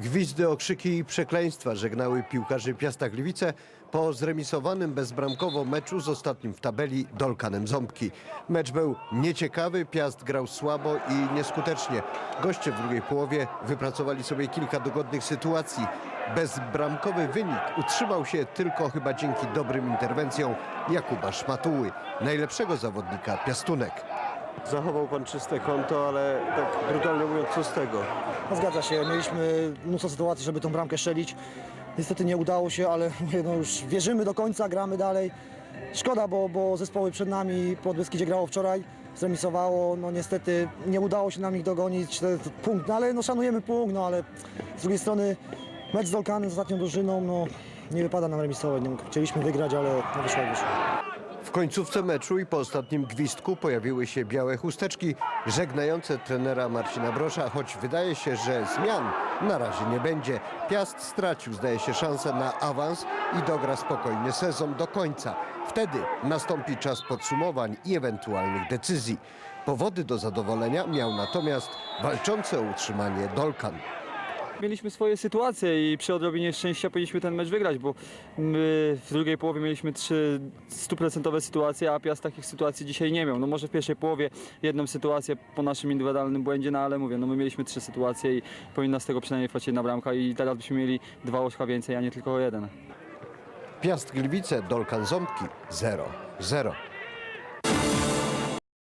Gwizdy, okrzyki i przekleństwa żegnały piłkarzy Piasta Gliwice po zremisowanym bezbramkowo meczu z ostatnim w tabeli Dolkanem Ząbki. Mecz był nieciekawy, Piast grał słabo i nieskutecznie. Goście w drugiej połowie wypracowali sobie kilka dogodnych sytuacji. Bezbramkowy wynik utrzymał się tylko chyba dzięki dobrym interwencjom Jakuba Szmatuły, najlepszego zawodnika Piastunek. Zachował pan czyste konto, ale tak brutalnie mówiąc, co z tego? No zgadza się, mieliśmy mnóstwo sytuacji, żeby tą bramkę strzelić. Niestety nie udało się, ale no już wierzymy do końca, gramy dalej. Szkoda, bo, bo zespoły przed nami, Podbeskidzie grało wczoraj, zremisowało, no niestety nie udało się nam ich dogonić, jest punkt, no ale no szanujemy punkt, no ale z drugiej strony mecz z Dolkanem, z ostatnią drużyną, no nie wypada nam remisować, no, chcieliśmy wygrać, ale nie wyszło wyszło. W końcówce meczu i po ostatnim gwizdku pojawiły się białe chusteczki żegnające trenera Marcina Brosza, choć wydaje się, że zmian na razie nie będzie. Piast stracił, zdaje się, szansę na awans i dogra spokojnie sezon do końca. Wtedy nastąpi czas podsumowań i ewentualnych decyzji. Powody do zadowolenia miał natomiast walczący o utrzymanie Dolkan. Mieliśmy swoje sytuacje i przy odrobinie szczęścia powinniśmy ten mecz wygrać, bo my w drugiej połowie mieliśmy trzy stuprocentowe sytuacje, a Piast takich sytuacji dzisiaj nie miał. No może w pierwszej połowie jedną sytuację po naszym indywidualnym błędzie, no ale mówię, no my mieliśmy trzy sytuacje i powinna z tego przynajmniej wpaść jedna bramka i teraz byśmy mieli dwa oczka więcej, a nie tylko jeden. Piast Gliwice, Dolkan Ząbki 0-0.